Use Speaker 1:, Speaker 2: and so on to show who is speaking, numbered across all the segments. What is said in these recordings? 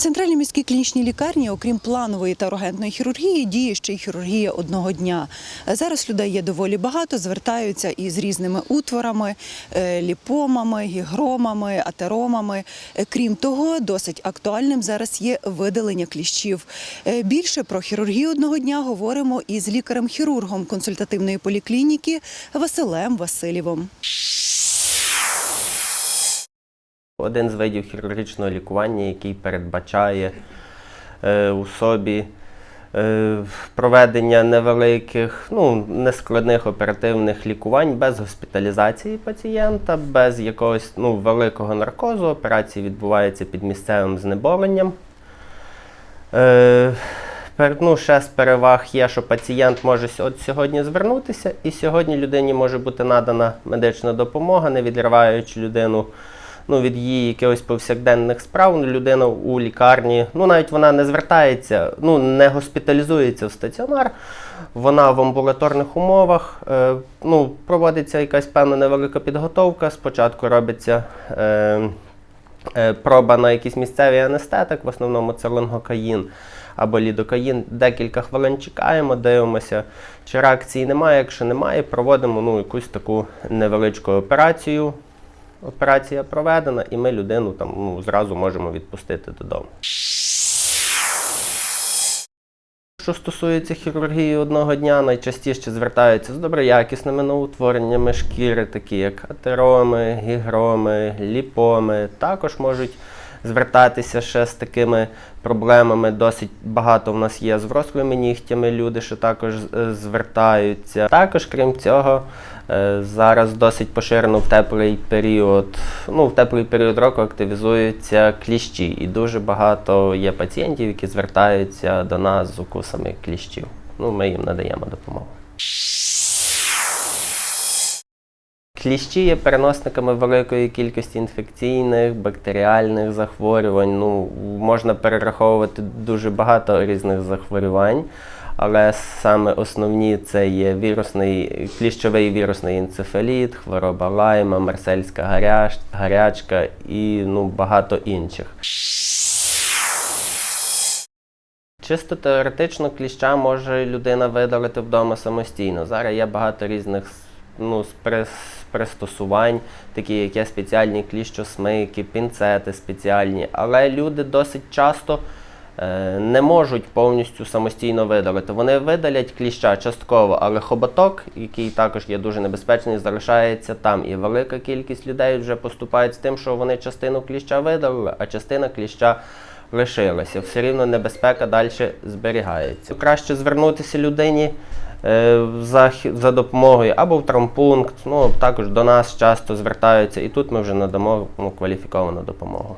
Speaker 1: Центральній міській клінічній лікарні, окрім планової та ургентної хірургії, діє ще й хірургія одного дня. Зараз людей є доволі багато, звертаються із різними утворами, е, ліпомами, гігромами, атеромами. Е, Крім того, досить актуальним зараз є видалення кліщів. Е, Більше про хірургію одного дня говоримо із лікарем-хірургом консультативної поліклініки Василем Васильєвим.
Speaker 2: Один з видів хірургічного лікування, який передбачає е, у собі е, проведення невеликих, ну, нескладних оперативних лікувань без госпіталізації пацієнта, без якогось ну, великого наркозу. Операції відбуваються під місцевим знеболенням. Е, ну, ще з переваг є, що пацієнт може от сьогодні звернутися, і сьогодні людині може бути надана медична допомога, не відриваючи людину ну, від її якихось повсякденних справ. Людина у лікарні, ну навіть вона не звертається, ну не госпіталізується в стаціонар. Вона в амбулаторних умовах. Е, ну, проводиться якась певна невелика підготовка. Спочатку робиться. Е, е, Проба на якийсь місцевий анестетик, в основному це лонгокаїн або лідокаїн. Декілька хвилин чекаємо, дивимося, чи реакції немає. Якщо немає, проводимо ну, якусь таку невеличку операцію. Операція проведена, і ми людину там ну, зразу можемо відпустити додому. Що стосується хірургії одного дня, найчастіше звертаються з доброякісними новоутвореннями шкіри, такі як атероми, гігроми, ліпоми. Також можуть звертатися ще з такими проблемами. Досить багато в нас є з врослими нігтями люди, що також е, звертаються. Також, крім цього, е, зараз досить поширено в теплий період. Ну, в теплий період року активізуються кліщі, і дуже багато є пацієнтів, які звертаються до нас з укусами кліщів. Ну, ми їм надаємо допомогу. Кліщі є переносниками великої кількості інфекційних, бактеріальних захворювань. Ну, можна перераховувати дуже багато різних захворювань, але саме основні це є вірусний, кліщовий вірусний енцефаліт, хвороба лайма, марсельська гаряч, гарячка і ну, багато інших. Чисто теоретично кліща може людина видалити вдома самостійно. Зараз є багато різних ну, спри- пристосувань, такі як є спеціальні кліщосмики, пінцети спеціальні, але люди досить часто е, не можуть повністю самостійно видалити. Вони видалять кліща частково, але хоботок, який також є дуже небезпечний, залишається там. І велика кількість людей вже поступають з тим, що вони частину кліща видалили, а частина кліща лишилася. Все рівно небезпека далі зберігається. Краще звернутися людині за, за допомогою або в травмпункт, ну також до нас часто звертаються, і тут ми вже надамо ну, кваліфіковану допомогу.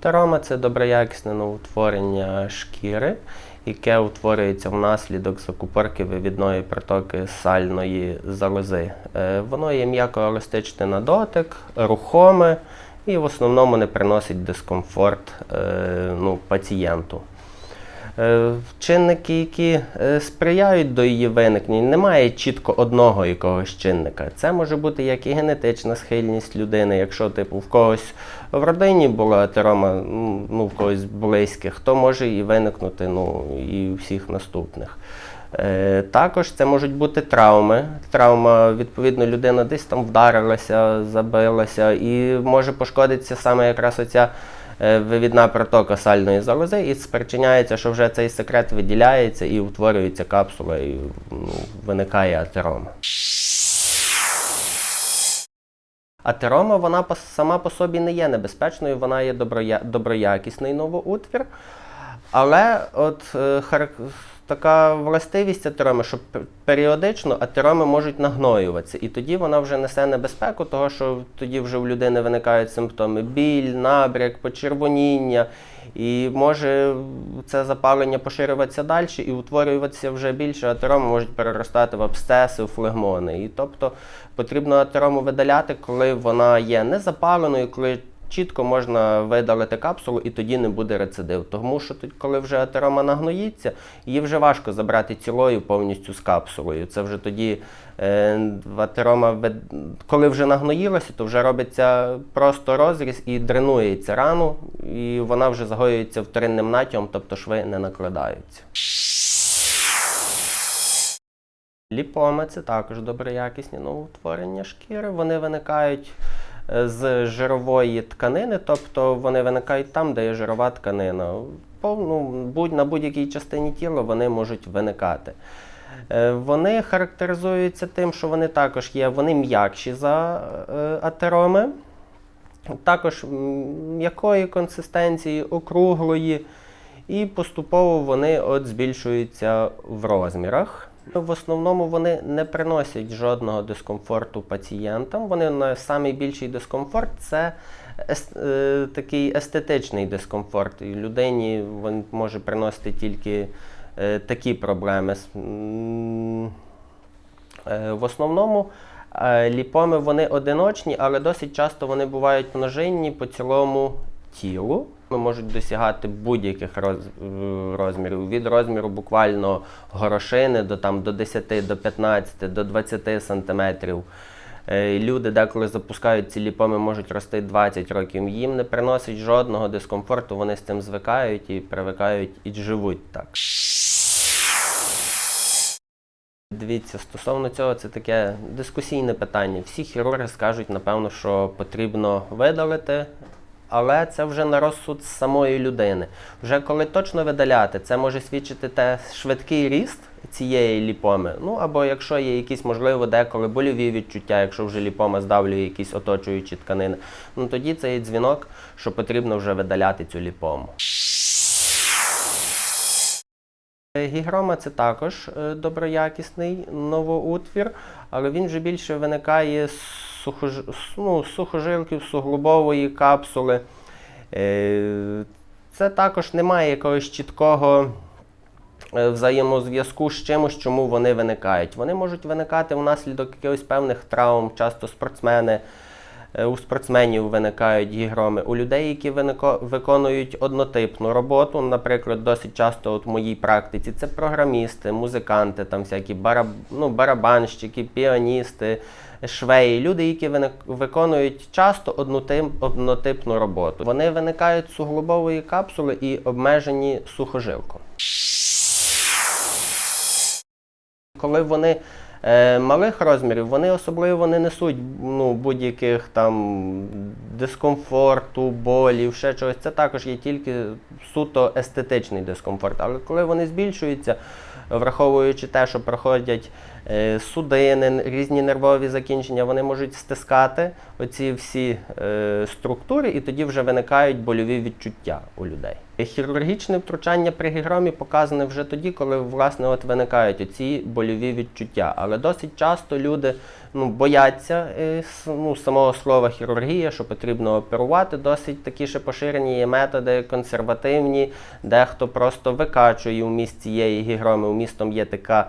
Speaker 2: Терома це доброякісне новоутворення шкіри, яке утворюється внаслідок закупорки вивідної протоки сальної залози. Е, Воно є м'яко-еластичне на дотик, рухоме і в основному не приносить дискомфорт е, ну, пацієнту. Е, Чинники, які е, сприяють до її виникнення, немає чітко одного якогось чинника. Це може бути як і генетична схильність людини, якщо типу в когось в родині була атерома, ну в когось близьких, то може і виникнути ну, і у всіх наступних. Е, Також це можуть бути травми. Травма, відповідно, людина десь там вдарилася, забилася, і може пошкодитися саме якраз оця вивідна протока сальної залози, і спричиняється, що вже цей секрет виділяється і утворюється капсула, і ну, виникає атерома. Атерома вона сама по собі не є небезпечною, вона є доброя... доброякісний новоутвір. Але от е, харак- така властивість атероми, що періодично атероми можуть нагноюватися, і тоді вона вже несе небезпеку, того що тоді вже у людини виникають симптоми біль, набряк, почервоніння, і може це запалення поширюватися далі і утворюватися вже більше атероми можуть переростати в абсцеси, в флегмони. І тобто потрібно атерому видаляти, коли вона є незапаленою, коли чітко можна видалити капсулу і тоді не буде рецидив. Тому що коли вже атерома нагноїться, її вже важко забрати цілою повністю з капсулою. Це вже тоді е, атерома, коли вже нагноїлася, то вже робиться просто розріз і дренується рану, і вона вже загоюється вторинним натягом, тобто шви не накладаються. Ліпоми це також доброякісні новоутворення шкіри. Вони виникають з жирової тканини, тобто вони виникають там, де є жирова тканина. Ну, будь, на будь-якій частині тіла вони можуть виникати. Е, Вони характеризуються тим, що вони також є вони м'якші за е, атероми, також м'якої консистенції, округлої, і поступово вони от збільшуються в розмірах. В основному вони не приносять жодного дискомфорту пацієнтам. Вони найбільший дискомфорт це ес- е, такий естетичний дискомфорт. І людині він може приносити тільки е, такі проблеми. Е, В основному е, ліпоми вони одиночні, але досить часто вони бувають множинні по цілому тілу. Можуть досягати будь-яких роз, розмірів. Від розміру буквально горошини до, там, до 10, до 15, до 20 сантиметрів. Е, Люди деколи запускають ці ліпоми, можуть рости 20 років. Їм не приносить жодного дискомфорту, вони з цим звикають і привикають і живуть так. Дивіться, стосовно цього, це таке дискусійне питання. Всі хірурги скажуть, напевно, що потрібно видалити, але це вже на розсуд самої людини. Вже коли точно видаляти, це може свідчити те швидкий ріст цієї ліпоми. Ну або якщо є якісь, можливо, деколи больові відчуття, якщо вже ліпома здавлює якісь оточуючі тканини, ну тоді це є дзвінок, що потрібно вже видаляти цю ліпому. Гігрома це також е, доброякісний новоутвір, але він вже більше виникає з сухож... ну, сухожилків, суглобової капсули. Е, Це також немає якогось чіткого е, взаємозв'язку з чимось, чому вони виникають. Вони можуть виникати внаслідок якихось певних травм, часто спортсмени. Е, У спортсменів виникають гігроми. У людей, які виконують однотипну роботу, наприклад, досить часто от в моїй практиці, це програмісти, музиканти, там всякі бараб... ну, барабанщики, піаністи, швеї, люди, які виконують часто однотип... однотипну роботу. Вони виникають суглобової капсули і обмежені сухожилком. Коли вони малих розмірів, вони особливо не несуть ну, будь-яких там дискомфорту, болів, ще чогось. Це також є тільки суто естетичний дискомфорт. Але коли вони збільшуються, враховуючи те, що проходять е, судини, різні нервові закінчення, вони можуть стискати оці всі е, структури, і тоді вже виникають больові відчуття у людей. Хірургічне втручання при гігромі показане вже тоді, коли власне от виникають оці больові відчуття. Але досить часто люди ну, бояться е, ну, самого слова хірургія, що потрібно оперувати. Досить такі ще поширені є методи консервативні, дехто просто викачує вміст цієї гігроми. Вмістом є така е,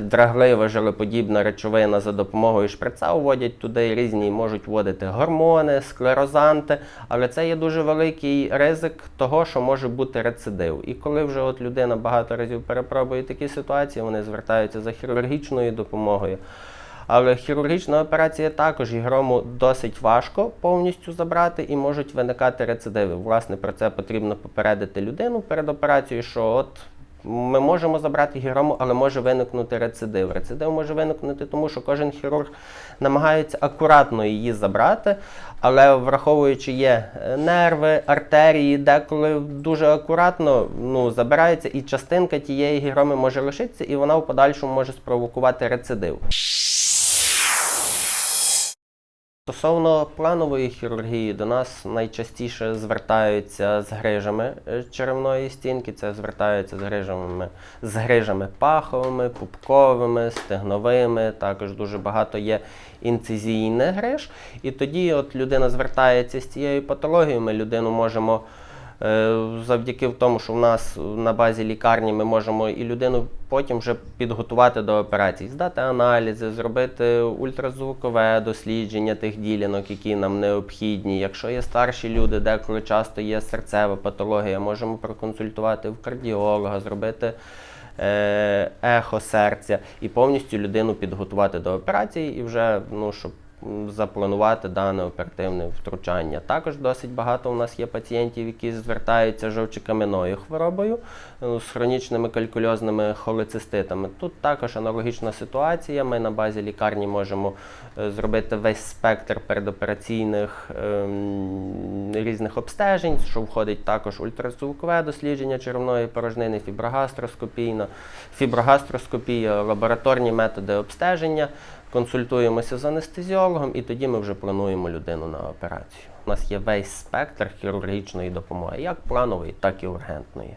Speaker 2: драглива жилеподібна речовина за допомогою шприца вводять туди різні, можуть вводити гормони, склерозанти, але це є дуже великий ризик того, що може бути рецидив. І коли вже от людина багато разів перепробує такі ситуації, вони звертаються за хірургічною допомогою. Але хірургічна операція також гігрому досить важко повністю забрати і можуть виникати рецидиви. Власне, про це потрібно попередити людину перед операцією, що от ми можемо забрати гігрому, але може виникнути рецидив. Рецидив може виникнути, тому що кожен хірург намагається акуратно її забрати, але враховуючи є е, нерви, артерії, деколи дуже акуратно ну, забирається, і частинка тієї гігроми може лишитися, і вона в подальшому може спровокувати рецидив. Стосовно планової хірургії, до нас найчастіше звертаються з грижами е, черевної стінки. Це звертаються з грижами, з грижами паховими, пупковими, стегновими. Також дуже багато є інцизійних гриж. І тоді, от людина звертається з цією патологією, ми людину можемо. Е, Завдяки тому, що в нас на базі лікарні ми можемо і людину потім вже підготувати до операцій, здати аналізи, зробити ультразвукове дослідження тих ділянок, які нам необхідні. Якщо є старші люди, деколи часто є серцева патологія, можемо проконсультувати в кардіолога, зробити е, ехо серця і повністю людину підготувати до операції і вже ну, щоб запланувати дане оперативне втручання. Також досить багато у нас є пацієнтів, які звертаються жовчокам'яною хворобою, е, з хронічними калькульозними холециститами. Тут також аналогічна ситуація. Ми на базі лікарні можемо е, зробити весь спектр передопераційних ем, різних обстежень, що входить також ультразвукове дослідження черевної порожнини, фіброгастроскопійна, фіброгастроскопія, лабораторні методи обстеження. Консультуємося з анестезіологом, і тоді ми вже плануємо людину на операцію. У нас є весь спектр хірургічної допомоги, як планової, так і ургентної.